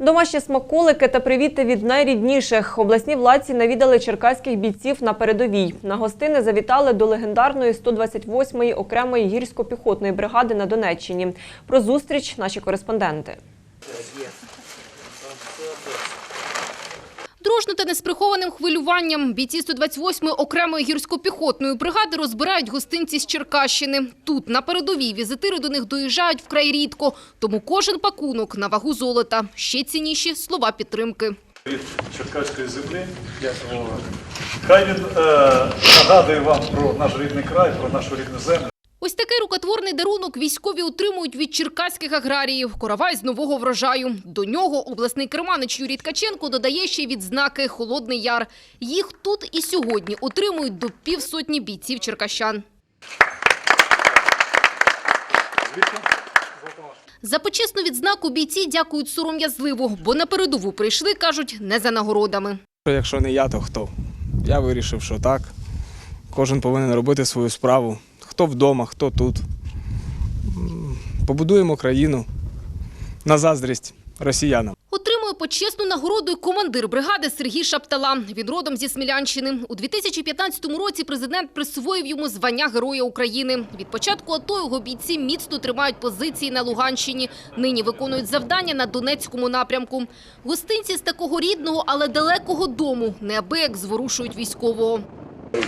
Домашні смаколики та привіти від найрідніших. Обласні владці навідали черкаських бійців на передовій. На гостини завітали до легендарної 128-ї окремої гірсько-піхотної бригади на Донеччині. Про зустріч наші кореспонденти. Дружно та несприхованим хвилюванням бійці 128-ї окремої гірсько-піхотної бригади розбирають гостинці з Черкащини. Тут, на передовій, візитири до них доїжджають вкрай рідко, тому кожен пакунок на вагу золота. Ще цінніші слова підтримки. від Черкаської землі. Хай він е, нагадує вам про наш рідний край, про нашу рідну землю. Ось такий рукотворний дарунок військові отримують від черкаських аграріїв. Коровай з нового врожаю. До нього обласний керманич Юрій Ткаченко додає ще відзнаки «Холодний Яр». Їх тут і сьогодні отримують до півсотні бійців черкащан. За почесну відзнаку бійці дякують сором'язливо, бо на передову прийшли, кажуть, не за нагородами. Якщо не я, то хто? Я вирішив, що так. Кожен повинен робити свою справу. Хто вдома, хто тут. Побудуємо країну на заздрість росіянам. Отримує почесну нагороду командир бригади Сергій Шаптала. Він родом зі Смілянщини. У 2015 році президент присвоїв йому звання Героя України. Від початку АТО його бійці міцно тримають позиції на Луганщині. Нині виконують завдання на Донецькому напрямку. Гостинці з такого рідного, але далекого дому неабияк зворушують військового.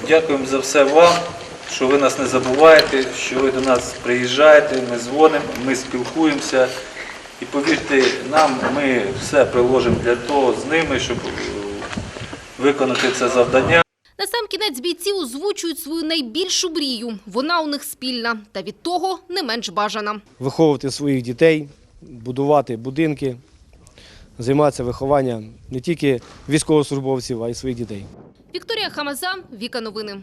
Дякуємо за все вам, що ви нас не забуваєте, що ви до нас приїжджаєте, ми дзвонимо, ми спілкуємося. І повірте нам, ми все приложимо для того з ними, щоб е, виконати це завдання. На сам кінець бійці озвучують свою найбільшу мрію. Вона у них спільна, та від того не менш бажана. виховувати своїх дітей, будувати будинки, займатися вихованням не тільки військовослужбовців, а й своїх дітей. Вікторія Хамаза, Віка Новини.